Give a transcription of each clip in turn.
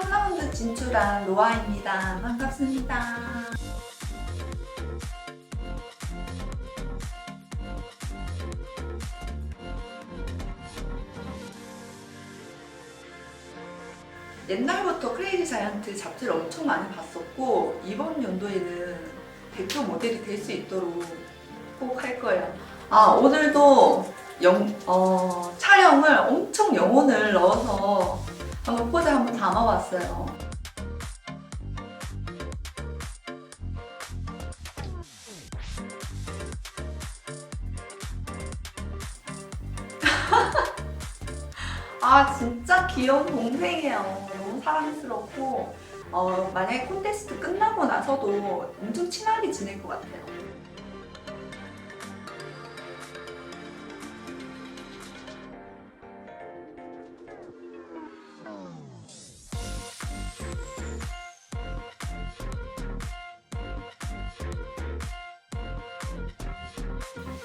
3라운드 진출한 로아입니다. 반갑습니다. 옛날부터 크레이지 자이언트 잡지를 엄청 많이 봤었고 이번 연도에는 대표 모델이 될 수 있도록 꼭 할 거예요. 아 오늘도 영, 어, 촬영을 엄청 영혼을 넣어서 한번 포즈 한번 담아봤어요. 아 진짜 귀여운 동생이에요. 너무 사랑스럽고 어, 만약에 콘테스트 끝나고 나서도 엄청 친하게 지낼 것 같아요.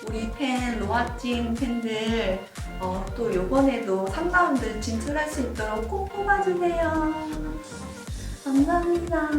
우리 팬 로아찡 팬들 어, 또 요번에도 3라운드 진출할 수 있도록 꼭 뽑아주세요. 감사합니다.